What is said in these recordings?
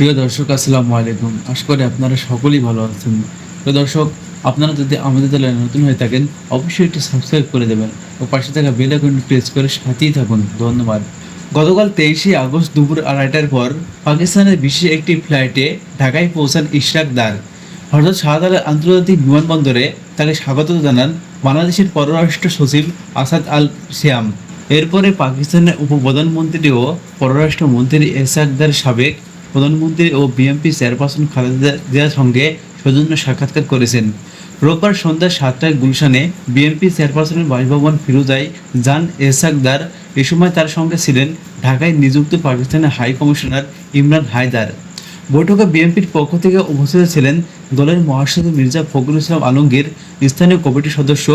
প্রিয় দর্শক, আসসালামু আলাইকুম। আশা করি আপনারা সকলেই ভালো আছেন। প্রিয় দর্শক, আপনারা যদি আমাদের দলে নতুন হয়ে থাকেন, অবশ্যই একটু সাবস্ক্রাইব করে দেবেন ও পাশে থাকা বেল আইকনটি প্রেস করে সাথেই থাকুন। ধন্যবাদ। গতকাল তেইশে আগস্ট দুপুর আড়াইটার পর পাকিস্তানের বিশেষ একটি ফ্লাইটে ঢাকায় পৌঁছান ইশরাক দার। হরজত শাহজালাল আন্তর্জাতিক বিমানবন্দরে তাকে স্বাগত জানান বাংলাদেশের পররাষ্ট্র সচিব আসাদ আল সিয়াম। এরপরে পাকিস্তানের উপপ্রধানমন্ত্রী ও পররাষ্ট্রমন্ত্রী এসাকদার সাবেক প্রধানমন্ত্রী ও বিএনপি চেয়ারপারসন খালেদা জিয়ার সঙ্গে সৌজন্য সাক্ষাৎকার করেছেন। রোববার সন্ধ্যা সাতটায় গুলশানে বিএনপি চেয়ারপারসনের বাসভবন ফিরোজায় জান এসাকদার এ সময় তার সঙ্গে ছিলেন ঢাকায় নিযুক্ত পাকিস্তানের হাই কমিশনার ইমরান হায়দার। বৈঠকে বিএনপির পক্ষ থেকে উপস্থিত ছিলেন দলের মহাসচিব মির্জা ফখরুল ইসলাম আলমগীর, স্থানীয় কমিটির সদস্য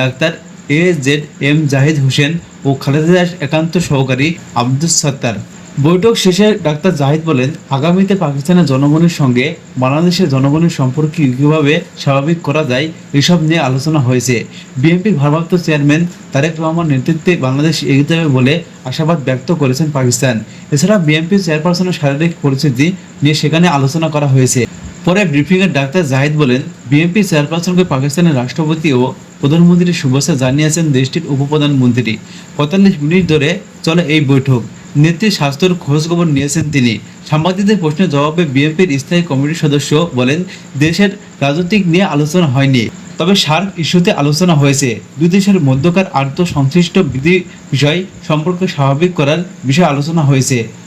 doctor A Z M Zahid Hossain ও খালেদা একান্ত সহকারী আব্দুস সাত্তার। বৈঠক শেষে ডাক্তার জাহিদ বলেন, আগামীতে পাকিস্তানের জনগণের সঙ্গে বাংলাদেশের জনগণের সম্পর্ক কীভাবে স্বাভাবিক করা যায়, এসব নিয়ে আলোচনা হয়েছে। বিএনপির ভারপ্রাপ্ত চেয়ারম্যান তারেক রহমান নেতৃত্বে বাংলাদেশ এগিয়ে যাবে বলে আশাবাদ ব্যক্ত করেছেন পাকিস্তান। এছাড়া বিএনপির চেয়ারপারসনের শারীরিক পরিস্থিতি নিয়ে সেখানে আলোচনা করা হয়েছে। পরে ব্রিফিংয়ে ডাক্তার জাহিদ বলেন, বিএনপি চেয়ারপারসনকে পাকিস্তানের রাষ্ট্রপতি ও প্রধানমন্ত্রীর শুভেচ্ছা জানিয়েছেন দেশটির উপপ্রধানমন্ত্রী। পঁয়তাল্লিশ মিনিট ধরে চলে এই বৈঠক। নেত্রীর স্বাস্থ্যের খোঁজখবর নিয়েছেন তিনি। সাংবাদিকদের প্রশ্নের জবাবে বিএনপির স্থায়ী কমিটির সদস্য বলেন, দেশের রাজনৈতিক নিয়ে আলোচনা হয়নি, তবে সার্ক ইস্যুতে আলোচনা হয়েছে। দুই দেশের মধ্যকার আন্তঃসংশ্লিষ্ট সংশ্লিষ্ট বিধি বিষয় সম্পর্ক স্বাভাবিক করার বিষয়ে আলোচনা হয়েছে।